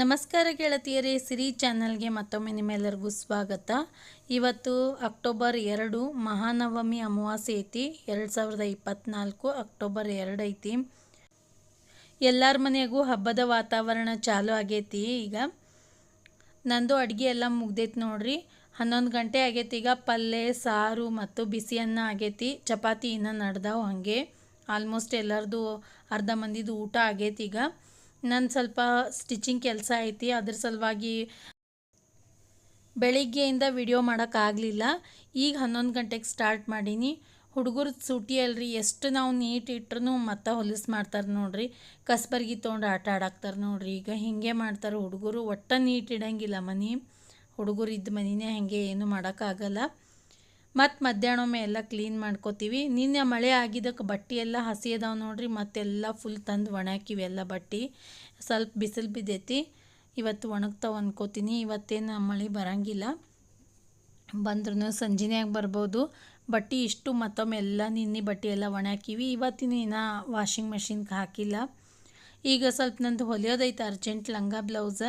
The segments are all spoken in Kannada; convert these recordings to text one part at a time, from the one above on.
ನಮಸ್ಕಾರ ಗೆಳತಿಯರೇ, ಸಿರಿ ಚಾನಲ್ಗೆ ಮತ್ತೊಮ್ಮೆ ನಿಮ್ಮೆಲ್ಲರಿಗೂ ಸ್ವಾಗತ. ಇವತ್ತು ಅಕ್ಟೋಬರ್ ಎರಡು, ಮಹಾನವಮಿ ಅಮಾವಾಸ್ಯೆ ಐತಿ. ಎರಡು ಸಾವಿರದ ಇಪ್ಪತ್ತ್ನಾಲ್ಕು ಅಕ್ಟೋಬರ್ ಎರಡು ಐತಿ. ಎಲ್ಲರ ಮನೆಗೂ ಹಬ್ಬದ ವಾತಾವರಣ ಚಾಲು ಆಗೈತಿ ಈಗ. ನಂದು ಅಡುಗೆ ಎಲ್ಲ ಮುಗ್ದೈತಿ ನೋಡ್ರಿ. ಹನ್ನೊಂದು ಗಂಟೆ ಆಗೈತಿ ಈಗ ಪಲ್ಯ ಸಾರು ಮತ್ತು ಬಿಸಿ ಅನ್ನ ಆಗೈತಿ. ಚಪಾತಿ ಇನ್ನೂ ನಡ್ದಾವು ಹಾಗೆ. ಆಲ್ಮೋಸ್ಟ್ ಎಲ್ಲರದು ಅರ್ಧ ಮಂದಿದು ಊಟ ಆಗೈತಿ ಈಗ. ನನ್ನ ಸ್ವಲ್ಪ ಸ್ಟಿಚಿಂಗ್ ಕೆಲಸ ಐತಿ, ಅದ್ರ ಸಲುವಾಗಿ ಬೆಳಿಗ್ಗೆಯಿಂದ ವಿಡಿಯೋ ಮಾಡೋಕ್ಕಾಗಲಿಲ್ಲ ಈಗ ಹನ್ನೊಂದು ಗಂಟೆಗೆ ಸ್ಟಾರ್ಟ್ ಮಾಡೀನಿ. ಹುಡುಗರು ಸೂಟಿ ಅಲ್ರಿ, ಎಷ್ಟು ನಾವು ನೀಟ್ ಇಟ್ರು ಮತ್ತೆ ಹೊಲಿಸ್ ಮಾಡ್ತಾರೆ ನೋಡ್ರಿ. ಕಸ್ಬರ್ಗಿ ತೊಗೊಂಡು ಆಟ ಆಡಾಕ್ತಾರೆ ನೋಡ್ರಿ. ಈಗ ಹಿಂಗೆ ಮಾಡ್ತಾರೆ ಹುಡುಗರು, ಒಟ್ಟ ನೀಟ್ ಇಡಂಗಿಲ್ಲ ಮನೆ. ಹುಡುಗರು ಇದ್ದ ಮನಿನೇ ಹಾಗೆ ಏನು ಮಾಡೋಕ್ಕಾಗಲ್ಲ ಮತ್ತು ಮಧ್ಯಾಹ್ನೊಮ್ಮೆ ಎಲ್ಲ ಕ್ಲೀನ್ ಮಾಡ್ಕೋತೀವಿ. ನಿನ್ನೆ ಮಳೆ ಆಗಿದ್ದಕ್ಕೆ ಬಟ್ಟೆ ಎಲ್ಲ ಹಸಿ ಅದಾವೆ ನೋಡ್ರಿ ಮತ್ತೆಲ್ಲ ಫುಲ್ ತಂದು ಒಣಾಕಿವಿ ಎಲ್ಲ ಬಟ್ಟೆ. ಸ್ವಲ್ಪ ಬಿಸಿಲು ಬಿದ್ದೈತಿ, ಇವತ್ತು ಒಣಗ್ತಾವೆ ಅನ್ಕೋತೀನಿ. ಇವತ್ತೇನು ಮಳೆ ಬರಂಗಿಲ್ಲ. ಬಂದ್ರೂ ಸಂಜೆನ್ಯಾಗ ಬರ್ಬೋದು. ಬಟ್ಟೆ ಇಷ್ಟು ಮತ್ತೊಮ್ಮೆ ಎಲ್ಲ ನಿನ್ನೆ ಬಟ್ಟೆ ಎಲ್ಲ ಒಣಾಕಿವಿ ಇವತ್ತಿನ ಇನ್ನೂ ವಾಷಿಂಗ್ ಮೆಷಿನ್ಗೆ ಹಾಕಿಲ್ಲ. ಈಗ ಸ್ವಲ್ಪ ನಂದು ಹೊಲಿಯೋದೈತೆ ಅರ್ಜೆಂಟ್ ಲಂಗ ಬ್ಲೌಸ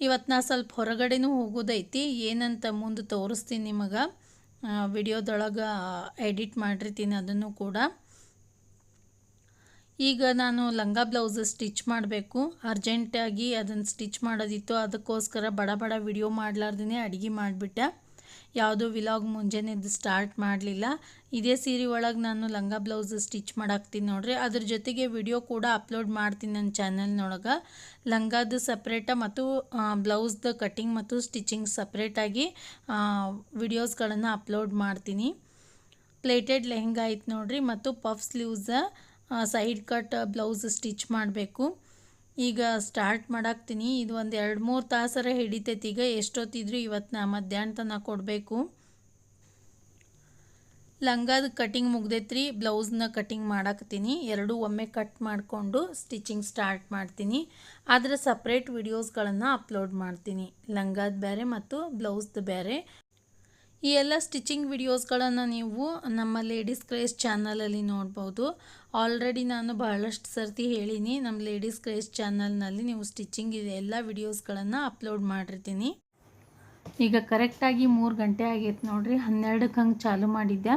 ಇವತ್ತು ನಾ ಸ್ವಲ್ಪ ಹೊರಗಡೆನೂ ಹೋಗೋದೈತಿ. ಏನಂತ ಮುಂದೆ ತೋರಿಸ್ತೀನಿ ನಿಮಗೆ. ವಿಡಿಯೋದೊಳಗೆ ಎಡಿಟ್ ಮಾಡಿರ್ತೀನಿ ಅದನ್ನು ಕೂಡ. ಈಗ ನಾನು ಲಂಗ ಬ್ಲೌಸ್ ಸ್ಟಿಚ್ ಮಾಡಬೇಕು. ಅರ್ಜೆಂಟಾಗಿ ಅದನ್ನು ಸ್ಟಿಚ್ ಮಾಡೋದಿತ್ತು. ಅದಕ್ಕೋಸ್ಕರ ಬಡ ಬಡ ವಿಡಿಯೋ ಮಾಡಲಾರ್ದೇ ಅಡುಗೆ ಮಾಡಿಬಿಟ್ಟೆ. ಯಾವುದೋ ವಿಲಾಗ್ ಮುಂಜಾನೆದ್ದು ಸ್ಟಾರ್ಟ್ ಮಾಡಲಿಲ್ಲ. ಇದೇ ಸೀರೆ ಒಳಗೆ ನಾನು ಲಂಗ ಬ್ಲೌಸ್ ಸ್ಟಿಚ್ ಮಾಡಾಕ್ತೀನಿ ನೋಡ್ರಿ. ಅದ್ರ ಜೊತೆಗೆ ವಿಡಿಯೋ ಕೂಡ ಅಪ್ಲೋಡ್ ಮಾಡ್ತೀನಿ ನನ್ನ ಚಾನಲ್ನೊಳಗೆ ಲಂಗದ ಸಪ್ರೇಟ ಮತ್ತು ಬ್ಲೌಸ್ದ ಕಟ್ಟಿಂಗ್ ಮತ್ತು ಸ್ಟಿಚಿಂಗ್ ಸಪ್ರೇಟಾಗಿ ವಿಡಿಯೋಸ್ಗಳನ್ನು ಅಪ್ಲೋಡ್ ಮಾಡ್ತೀನಿ. ಪ್ಲೇಟೆಡ್ ಲೆಹಂಗಾ ಆಯ್ತು ನೋಡ್ರಿ. ಮತ್ತು puff sleeves side cut blouse stitch ಮಾಡಬೇಕು. ಈಗ ಸ್ಟಾರ್ಟ್ ಮಾಡಾಕ್ತೀನಿ. ಇದು ಒಂದು ಎರಡು ಮೂರು ತಾಸರ ಹಿಡಿತೈತಿ. ಈಗ ಎಷ್ಟೊತ್ತಿದ್ರು ಇವತ್ತು ನಾ ಮಧ್ಯಾಹ್ನ ತನಕ ಕೊಡಬೇಕು. ಲಂಗದ ಕಟಿಂಗ್ ಮುಗ್ದೈತ್ರಿ. ಬ್ಲೌಸ್ನ ಕಟಿಂಗ್ ಮಾಡಾಕ್ತೀನಿ. ಎರಡೂ ಒಮ್ಮೆ ಕಟ್ ಮಾಡಿಕೊಂಡು ಸ್ಟಿಚಿಂಗ್ ಸ್ಟಾರ್ಟ್ ಮಾಡ್ತೀನಿ. ಆದರೆ ಸಪ್ರೇಟ್ ವಿಡಿಯೋಸ್ಗಳನ್ನು ಅಪ್ಲೋಡ್ ಮಾಡ್ತೀನಿ. ಲಂಗದ ಬೇರೆ ಮತ್ತು ಬ್ಲೌಸ್ದು ಬೇರೆ ಈ ಎಲ್ಲ ಸ್ಟಿಚಿಂಗ್ ವಿಡಿಯೋಸ್ಗಳನ್ನು ನೀವು ನಮ್ಮ ಲೇಡೀಸ್ ಕ್ರೇಸ್ ಚಾನಲಲ್ಲಿ ನೋಡ್ಬೋದು. ಆಲ್ರೆಡಿ ನಾನು ಬಹಳಷ್ಟು ಸರ್ತಿ ಹೇಳೀನಿ, ನಮ್ಮ ಲೇಡೀಸ್ ಕ್ರೇಸ್ ಚಾನಲ್ನಲ್ಲಿ ನೀವು ಸ್ಟಿಚಿಂಗ್ ಇದೆ ಎಲ್ಲ ವಿಡಿಯೋಸ್ಗಳನ್ನು ಅಪ್ಲೋಡ್ ಮಾಡಿರ್ತೀನಿ. ಈಗ ಕರೆಕ್ಟಾಗಿ ಮೂರು ಗಂಟೆ ಆಗೈತೆ ನೋಡಿರಿ ಹನ್ನೆರಡಕ್ಕೆ ಹಂಗೆ ಚಾಲು ಮಾಡಿದ್ದೆ.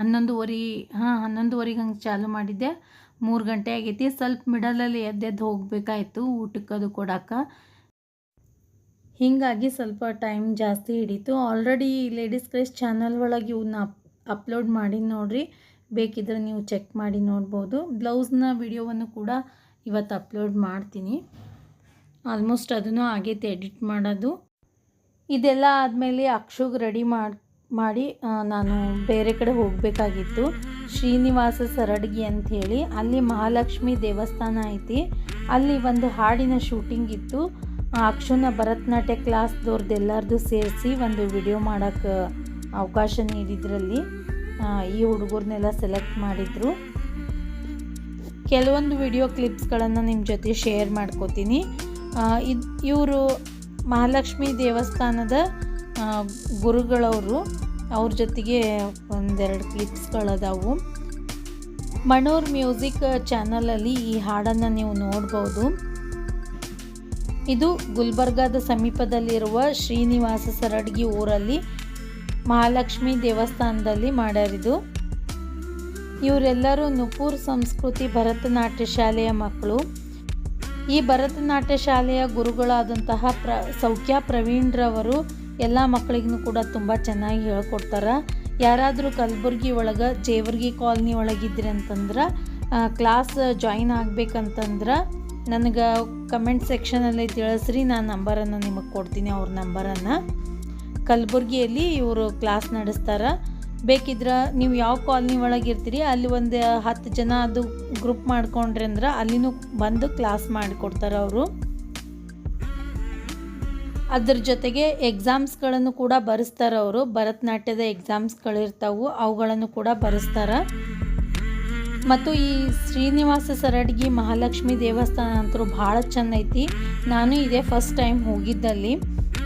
ಹನ್ನೊಂದುವರೆ, ಹಾಂ, ಹನ್ನೊಂದುವರೆಗೆ ಹಂಗೆ ಚಾಲು ಮಾಡಿದ್ದೆ. ಮೂರು ಗಂಟೆ ಆಗೈತಿ, ಸ್ವಲ್ಪ ಮಿಡಲಲ್ಲಿ ಎದ್ದೆದ್ದು ಹೋಗಬೇಕಾಯ್ತು ಊಟಕ್ಕೆ ಅದು ಹೀಗಾಗಿ ಸ್ವಲ್ಪ ಟೈಮ್ ಜಾಸ್ತಿ ಹಿಡೀತು. ಆಲ್ರೆಡಿ ಲೇಡೀಸ್ ಕ್ರೇಸ್ ಚಾನಲ್ ಒಳಗೆ ಇವನ್ನ ಅಪ್ ಅಪ್ಲೋಡ್ ಮಾಡಿ ನೋಡಿರಿ. ಬೇಕಿದ್ರೆ ನೀವು ಚೆಕ್ ಮಾಡಿ ನೋಡ್ಬೋದು. ಬ್ಲೌಸ್ನ ವಿಡಿಯೋವನ್ನು ಕೂಡ ಇವತ್ತು ಅಪ್ಲೋಡ್ ಮಾಡ್ತೀನಿ. ಆಲ್ಮೋಸ್ಟ್ ಅದನ್ನು ಆಗೈತೆ ಎಡಿಟ್ ಮಾಡೋದು. ಇದೆಲ್ಲ ಆದಮೇಲೆ ಅಕ್ಷುಗೆ ರೆಡಿ ಮಾಡಿ ಮಾಡಿ ನಾನು ಬೇರೆ ಕಡೆ ಹೋಗಬೇಕಾಗಿತ್ತು. ಶ್ರೀನಿವಾಸ ಸರಡ್ಗಿ ಅಂಥೇಳಿ ಅಲ್ಲಿ ಮಹಾಲಕ್ಷ್ಮಿ ದೇವಸ್ಥಾನ ಐತಿ. ಅಲ್ಲಿ ಒಂದು ಹಾಡಿನ ಶೂಟಿಂಗ್ ಇತ್ತು. ಅಕ್ಷುನ ಭರತನಾಟ್ಯ ಕ್ಲಾಸ್ದವ್ರದ್ದು ಎಲ್ಲರದು ಸೇರಿಸಿ ಒಂದು ವಿಡಿಯೋ ಮಾಡೋಕ್ಕೆ ಅವಕಾಶ ನೀಡಿದ್ರಲ್ಲಿ ಈ ಹುಡುಗರನ್ನೆಲ್ಲ ಸೆಲೆಕ್ಟ್ ಮಾಡಿದರು. ಕೆಲವೊಂದು ವಿಡಿಯೋ ಕ್ಲಿಪ್ಸ್ಗಳನ್ನು ನಿಮ್ಮ ಜೊತೆ ಶೇರ್ ಮಾಡ್ಕೋತೀನಿ. ಇದು, ಇವರು ಮಹಾಲಕ್ಷ್ಮಿ ದೇವಸ್ಥಾನದ ಗುರುಗಳವರು. ಅವ್ರ ಜೊತೆಗೆ ಒಂದೆರಡು ಕ್ಲಿಪ್ಸ್ಗಳದಾವು ಮಣೂರ್ ಮ್ಯೂಸಿಕ್, ಚಾನಲಲ್ಲಿ ಈ ಹಾಡನ್ನು ನೀವು ನೋಡ್ಬೋದು. ಇದು ಗುಲ್ಬರ್ಗಾದ ಸಮೀಪದಲ್ಲಿರುವ ಶ್ರೀನಿವಾಸ ಸರಡ್ಗಿ ಊರಲ್ಲಿ ಮಹಾಲಕ್ಷ್ಮಿ ದೇವಸ್ಥಾನದಲ್ಲಿ ಮಾಡ್ಯಾರಿದು. ಇವರೆಲ್ಲರೂ ನುಪೂರ್ ಸಂಸ್ಕೃತಿ ಭರತನಾಟ್ಯ ಶಾಲೆಯ ಮಕ್ಕಳು. ಈ ಭರತನಾಟ್ಯ ಶಾಲೆಯ ಗುರುಗಳಾದಂತಹ ಪ್ರ, ಸೌಖ್ಯ ಪ್ರವೀಣ್ರವರು ಎಲ್ಲ ಮಕ್ಕಳಿಗೂ ಕೂಡ ತುಂಬ ಚೆನ್ನಾಗಿ ಹೇಳ್ಕೊಡ್ತಾರೆ. ಯಾರಾದರೂ ಕಲಬುರ್ಗಿ ಒಳಗೆ, ಜೇವರ್ಗಿ ಕಾಲೋನಿ ಒಳಗಿದ್ರಿ ಅಂತಂದ್ರೆ ಕ್ಲಾಸ್ ಜಾಯಿನ್ ಆಗ್ಬೇಕಂತಂದ್ರೆ ನನಗೆ ಕಮೆಂಟ್ ಸೆಕ್ಷನಲ್ಲಿ ತಿಳಿಸ್ರಿ ನಾನು ನಂಬರನ್ನು ನಿಮಗೆ ಕೊಡ್ತೀನಿ, ಅವ್ರ ನಂಬರನ್ನು. ಕಲಬುರ್ಗಿಯಲ್ಲಿ ಇವರು ಕ್ಲಾಸ್ ನಡೆಸ್ತಾರೆ. ಬೇಕಿದ್ರೆ ನೀವು ಯಾವ ಕಾಲನಿ ಒಳಗೆ ಇರ್ತೀರಿ, ಅಲ್ಲಿ ಒಂದು ಹತ್ತು ಜನ ಅದು ಗ್ರೂಪ್ ಮಾಡ್ಕೊಂಡ್ರಿ ಅಂದ್ರೆ ಅಲ್ಲಿನೂ ಬಂದು ಕ್ಲಾಸ್ ಮಾಡಿಕೊಡ್ತಾರೆ ಅವರು. ಅದ್ರ ಜೊತೆಗೆ ಎಕ್ಸಾಮ್ಸ್ಗಳನ್ನು ಕೂಡ ಬರೆಸ್ತಾರೆ ಅವರು. ಭರತನಾಟ್ಯದ ಎಕ್ಸಾಮ್ಸ್ಗಳಿರ್ತಾವೆ ಅವುಗಳನ್ನು ಕೂಡ ಬರೆಸ್ತಾರೆ. ಮತ್ತು ಈ ಶ್ರೀನಿವಾಸ ಸರಡ್ಗಿ ಮಹಾಲಕ್ಷ್ಮಿ ದೇವಸ್ಥಾನ ಅಂತೂ ಭಾಳ ಚೆಂದ ಐತಿ ನಾನು ಇದೇ ಫಸ್ಟ್ ಟೈಮ್ ಹೋಗಿದ್ದಲ್ಲಿ.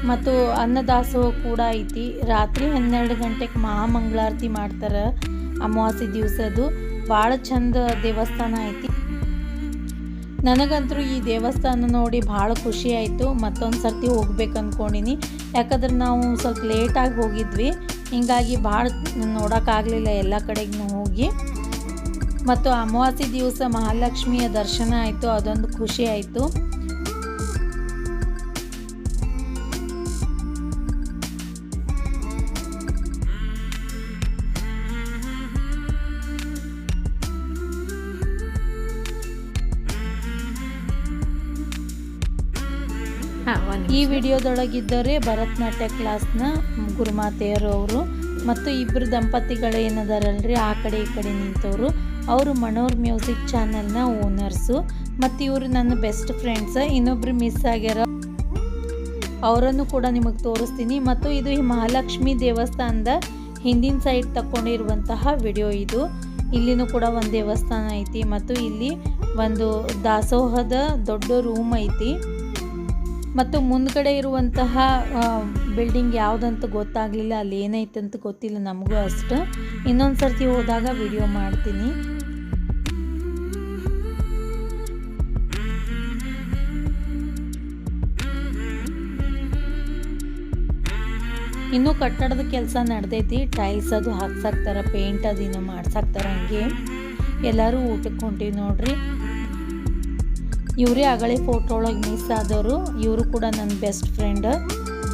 ಮತ್ತು ಅನ್ನದಾಸೋಹ ಕೂಡ ಐತಿ. ರಾತ್ರಿ ಹನ್ನೆರಡು ಗಂಟೆಗೆ ಮಹಾಮಂಗಳಾರತಿ ಮಾಡ್ತಾರೆ ಅಮಾವಾಸ್ಯೆ ಅದು. ಭಾಳ ಚಂದ ದೇವಸ್ಥಾನ ಐತಿ. ನನಗಂತೂ ಈ ದೇವಸ್ಥಾನ ನೋಡಿ ಭಾಳ ಖುಷಿ ಆಯಿತು. ಮತ್ತೊಂದು ಸರ್ತಿ ಹೋಗ್ಬೇಕು ಅಂದ್ಕೊಂಡಿನಿ ಯಾಕಂದ್ರೆ ನಾವು ಸ್ವಲ್ಪ ಲೇಟಾಗಿ ಹೋಗಿದ್ವಿ. ಹೀಗಾಗಿ ಭಾಳ ನೋಡೋಕ್ಕಾಗಲಿಲ್ಲ ಎಲ್ಲ ಕಡೆಗೂ ಹೋಗಿ. ಮತ್ತು ಅಮಾವಾಸ್ಯೆ ದಿವಸ ಮಹಾಲಕ್ಷ್ಮಿಯ ದರ್ಶನ ಆಯಿತು, ಅದೊಂದು ಖುಷಿ ಆಯಿತು. ಈ ವಿಡಿಯೋದೊಳಗಿದ್ದರೆ ಭರತನಾಟ್ಯ ಕ್ಲಾಸ್ನ ಗುರುಮಾತೆಯರು ಅವರು ಮತ್ತು ಇಬ್ಬರು ದಂಪತಿಗಳು ಏನದಾರಲ್ರಿ ಆ ಕಡೆ ಈ ಕಡೆ ನಿಂತವರು. ಅವರು ಮನೋರ್ ಮ್ಯೂಸಿಕ್ ಚಾನಲ್ನ ಓನರ್ಸು ಮತ್ತು ಇವರು ನನ್ನ ಬೆಸ್ಟ್ ಫ್ರೆಂಡ್ಸ್, ಇನ್ನೊಬ್ರು ಮಿಸ್ ಆಗ್ಯಾರ. ಅವರನ್ನು ಕೂಡ ನಿಮಗೆ ತೋರಿಸ್ತೀನಿ. ಮತ್ತು ಇದು ಈ ಮಹಾಲಕ್ಷ್ಮಿ ದೇವಸ್ಥಾನದ ಹಿಂದಿನ ಸೈಡ್ ತಕ್ಕೊಂಡಿರುವಂತಹ ವಿಡಿಯೋ ಇದು. ಇಲ್ಲಿನೂ ಕೂಡ ಒಂದು ದೇವಸ್ಥಾನ ಐತಿ ಮತ್ತು ಇಲ್ಲಿ ಒಂದು ದಾಸೋಹದ ದೊಡ್ಡ ರೂಮ್ ಐತಿ. ಮತ್ತು ಮುಂದ್ಗಡೆ ಇರುವಂತಹ ಬಿಲ್ಡಿಂಗ್ ಯಾವುದಂತ ಗೊತ್ತಾಗಲಿಲ್ಲ, ಅಲ್ಲಿ ಏನೈತೆ ಅಂತ ಗೊತ್ತಿಲ್ಲ ನಮಗೂ ಅಷ್ಟು. ಇನ್ನೊಂದು ಸರ್ತಿ ಹೋದಾಗ ವಿಡಿಯೋ ಮಾಡ್ತೀನಿ. ಇನ್ನೂ ಕಟ್ಟಡದ ಕೆಲಸ ನಡೆದೈತಿ ಟೈಲ್ಸ್ ಅದು ಹಾಕ್ಸಾಕ್ತಾರ ಪೇಂಟ್ ಅದು ಇನ್ನು ಮಾಡ್ಸಾಕ್ತಾರ ಹಂಗೆ. ಎಲ್ಲರೂ ಊಟಕ್ಕೆ ಹೊಂಟೀವಿ ನೋಡ್ರಿ. ಇವರೇ ಅಗಳೆ ಫೋಟೋ ಒಳಗೆ ಮಿಸ್ ಆದವರು, ಇವರು ಕೂಡ ನನ್ನ ಬೆಸ್ಟ್ ಫ್ರೆಂಡ್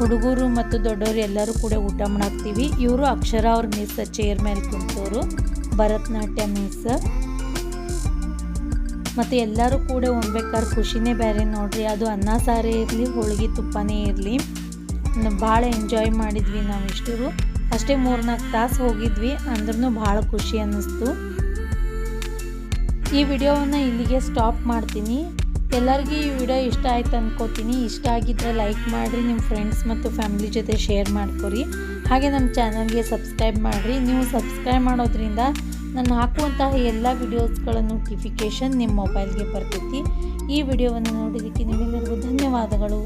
ಹುಡುಗರು ಮತ್ತು ದೊಡ್ಡವರು ಎಲ್ಲರೂ ಕೂಡ ಊಟ ಮಾಡಾಕ್ತೀವಿ. ಇವರು ಅಕ್ಷರ ಅವ್ರ ಮಿಸ್ ಚೇರ್ ಮೇಲೆ ಕುಂತವರು. ಭರತನಾಟ್ಯ ಮಿಸ್ ಮತ್ತು ಎಲ್ಲರೂ ಕೂಡ ಉಣ್ಬೇಕಾದ್ರೆ ಖುಷಿನೇ ಬೇರೆ ನೋಡ್ರಿ. ಅದು ಅನ್ನ ಸಾರೇ ಇರಲಿ, ಹೋಳಿಗೆ ತುಪ್ಪನೇ ಇರಲಿ. ಭಾಳ ಎಂಜಾಯ್ ಮಾಡಿದ್ವಿ ನಾವು ಇಷ್ಟರು ಅಷ್ಟೇ ಮೂರ್ನಾಲ್ಕು ತಾಸು ಹೋಗಿದ್ವಿ. ಅಂದ್ರೂ ಭಾಳ ಖುಷಿ ಅನ್ನಿಸ್ತು. ಈ ವಿಡಿಯೋವನ್ನು ಇಲ್ಲಿಗೆ ಸ್ಟಾಪ್ ಮಾಡ್ತೀನಿ. ಎಲ್ಲರಿಗೂ ಈ ವಿಡಿಯೋ ಇಷ್ಟ ಆಯ್ತು ಅಂದ್ಕೋತೀನಿ ಇಷ್ಟ ಆಗಿದ್ದರೆ ಲೈಕ್ ಮಾಡಿರಿ ನಿಮ್ಮ ಫ್ರೆಂಡ್ಸ್ ಮತ್ತು ಫ್ಯಾಮಿಲಿ ಜೊತೆ ಶೇರ್ ಮಾಡ್ಕೊರಿ. ಹಾಗೆ ನಮ್ಮ ಚಾನಲ್ಗೆ ಸಬ್ಸ್ಕ್ರೈಬ್ ಮಾಡಿರಿ. ನೀವು ಸಬ್ಸ್ಕ್ರೈಬ್ ಮಾಡೋದ್ರಿಂದ ನಾನು ಹಾಕುವಂತಹ ಎಲ್ಲ ವಿಡಿಯೋಸ್ಗಳ ನೋಟಿಫಿಕೇಷನ್ ನಿಮ್ಮ ಮೊಬೈಲ್ಗೆ ಬರ್ತೈತಿ. ಈ ವಿಡಿಯೋವನ್ನು ನೋಡಿದ್ದಕ್ಕೆ ನಿಮ್ಮೆಲ್ಲರಿಗೂ ಧನ್ಯವಾದಗಳು.